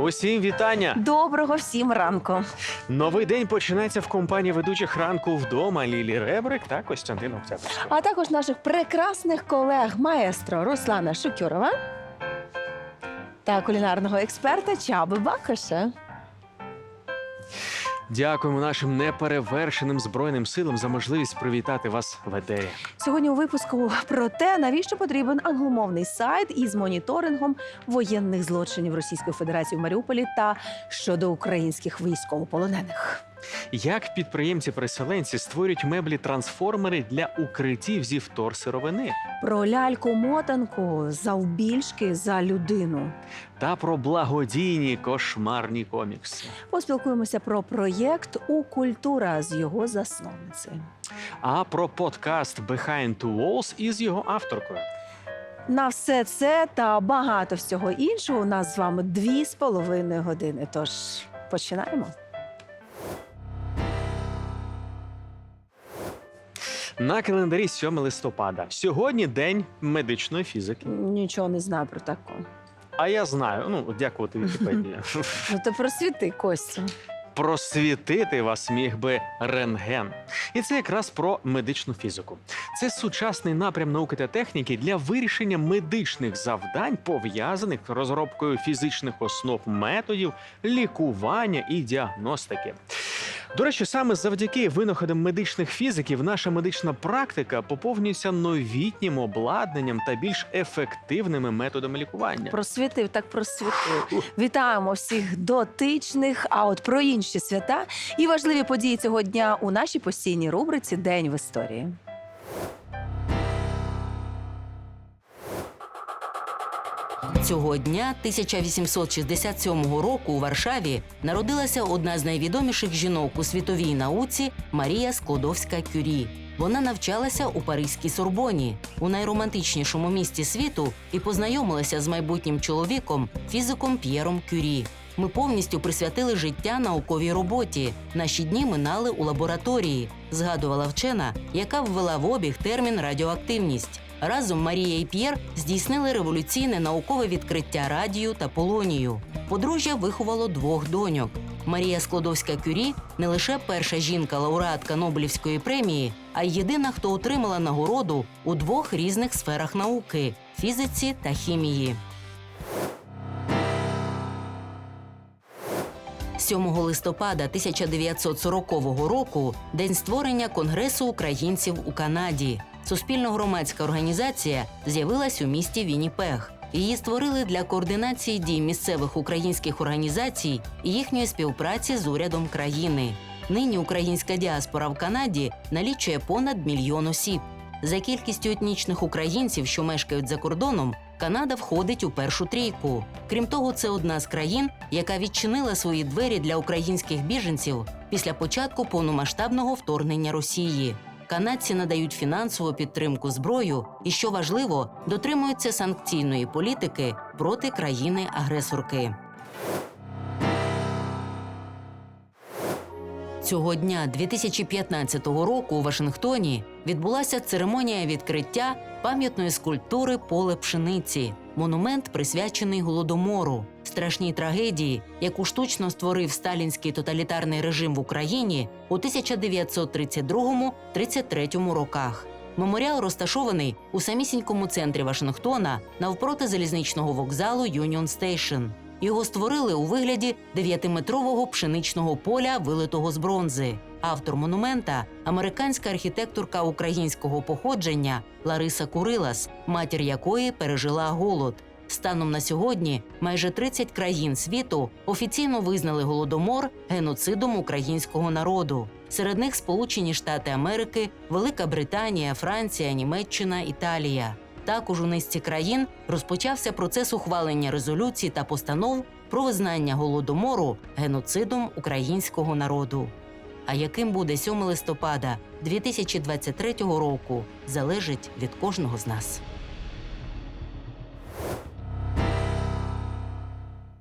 Усім вітання! Доброго всім ранку. Новий день починається в компанії ведучих ранку вдома Лілі Ребрик та Костянтин Октябрьського. А також наших прекрасних колег маестро Руслана Шукюрова та кулінарного експерта Чаби Бакоша. Дякуємо нашим неперевершеним збройним силам за можливість привітати вас в етері. Сьогодні у випуску про те, навіщо потрібен англомовний сайт із моніторингом воєнних злочинів Російської Федерації в Маріуполі та щодо українських військовополонених. Як підприємці-переселенці створюють меблі-трансформери для укриттів зі вторсировини Про ляльку-мотанку завбільшки за людину. та про благодійні кошмарні комікси. Поспілкуємося про проєкт у культура з його засновницею. А про подкаст Behind Two Walls із його авторкою. На все це та багато всього іншого у нас з вами дві з половиною години. Тож починаємо. На календарі 7 листопада. Сьогодні день медичної фізики. Нічого не знаю про таку. А я знаю, ну дякувати Вікіпедії. Ну то просвіти Костю. Просвітити вас міг би рентген. І це якраз про медичну фізику. Це сучасний напрям науки та техніки для вирішення медичних завдань, пов'язаних з розробкою фізичних основ методів, лікування і діагностики. До речі, саме завдяки винаходам медичних фізиків наша медична практика поповнюється новітнім обладнанням та більш ефективними методами лікування. Просвітив, так просвітив. Вітаємо всіх дотичних. А от про інші свята і важливі події цього дня у нашій постійній рубриці День в історії. Цього дня 1867 року у Варшаві народилася одна з найвідоміших жінок у світовій науці Марія Склодовська-Кюрі. Вона навчалася у Паризькій Сорбоні, у найромантичнішому місті світу, і познайомилася з майбутнім чоловіком, фізиком П'єром Кюрі. Ми повністю присвятили життя науковій роботі. Наші дні минали у лабораторії, згадувала вчена, яка ввела в обіг термін радіоактивність. Разом Марія і П'єр здійснили революційне наукове відкриття радію та полонію. Подружжя виховало двох доньок. Марія Склодовська-Кюрі не лише перша жінка-лауреатка Нобелівської премії, а й єдина, хто отримала нагороду у двох різних сферах науки фізиці та хімії. 7 листопада 1940 року день створення Конгресу українців у Канаді. Суспільно-громадська організація з'явилась у місті Вінніпег. Її створили для координації дій місцевих українських організацій і їхньої співпраці з урядом країни. Нині українська діаспора в Канаді налічує понад мільйон осіб. За кількістю етнічних українців, що мешкають за кордоном, Канада входить у першу трійку. Крім того, це одна з країн, яка відчинила свої двері для українських біженців після початку повномасштабного вторгнення Росії. Канадці надають фінансову підтримку зброю і, що важливо, дотримуються санкційної політики проти країни-агресорки. Цього дня 2015 року у Вашингтоні відбулася церемонія відкриття пам'ятної скульптури Поле пшениці, монумент присвячений голодомору, страшній трагедії, яку штучно створив сталінський тоталітарний режим в Україні у 1932-33 роках. Меморіал розташований у самісінькому центрі Вашингтона навпроти залізничного вокзалу Юніон Стейшн. Його створили у вигляді дев'ятиметрового пшеничного поля, вилитого з бронзи. Автор монумента американська архітекторка українського походження Лариса Курилас, матір якої пережила голод. Станом на сьогодні майже 30 країн світу офіційно визнали голодомор геноцидом українського народу. Серед них Сполучені Штати Америки, Велика Британія, Франція, Німеччина, Італія. Також у низці країн розпочався процес ухвалення резолюцій та постанов про визнання голодомору геноцидом українського народу. А яким буде 7 листопада 2023 року, залежить від кожного з нас.